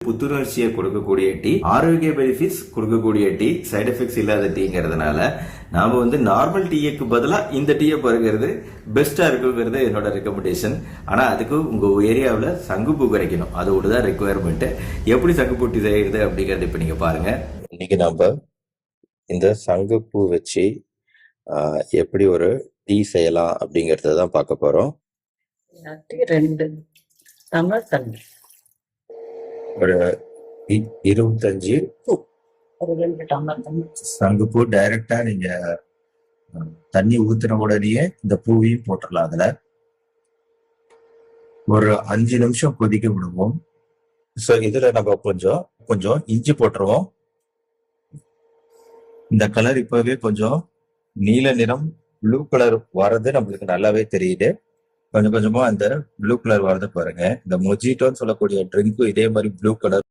புத்துணர்ச்சியை கொடுக்கக்கூடிய டீ ஆரோக்கிய பெனிஃபிட்ஸ் கொடுக்கக்கூடிய டீ சைடு எஃபெக்ட்ஸ் இல்லாத டீங்கிறதுனால நாம வந்து நார்மல் டீக்கு பதிலா இந்த டீயை பருகிறது பெஸ்டா இருக்குங்கிறது என்னோட ரெக்கமெண்டேஷன் ஆனா அதுக்கு உங்க ஏரியாவில் சங்குப்பூ கிடைக்கணும் அதோட தான் ரெக்குவயர்மெண்ட் எப்படி சங்குப்பூ டீ செய்யறது அப்படிங்கறது இப்ப நீங்க பாருங்க. இன்னைக்கு நம்ம இந்த சங்குப்பூ வச்சு எப்படி ஒரு டீ செய்யலாம் அப்படிங்கறத தான் பார்க்க போறோம். இல்லாட்டி ரெண்டு. டம்ளர் தண்ணி ஒரு இருபத்தஞ்சு சங்குப்பூ டைரக்டா நீங்க தண்ணி ஊத்துன உடனேயே இந்த பூவையும் போட்டுடலாம் அதுல. ஒரு அஞ்சு நிமிஷம் கொதிக்க விடுவோம். ஸோ இதுல நம்ம கொஞ்சம் கொஞ்சம் இஞ்சி போட்டுருவோம். இந்த கலர் இப்பவே கொஞ்சம் நீல நிறம் ப்ளூ கலர் வர்றது நம்மளுக்கு நல்லாவே தெரியுது. கொஞ்சம் கொஞ்சமா அந்த ப்ளூ கலர் வரத பாருங்க. இந்த மொஜிட்டோன்னு சொல்லக்கூடிய ட்ரிங்க்கும் இதே மாதிரி ப்ளூ கலர்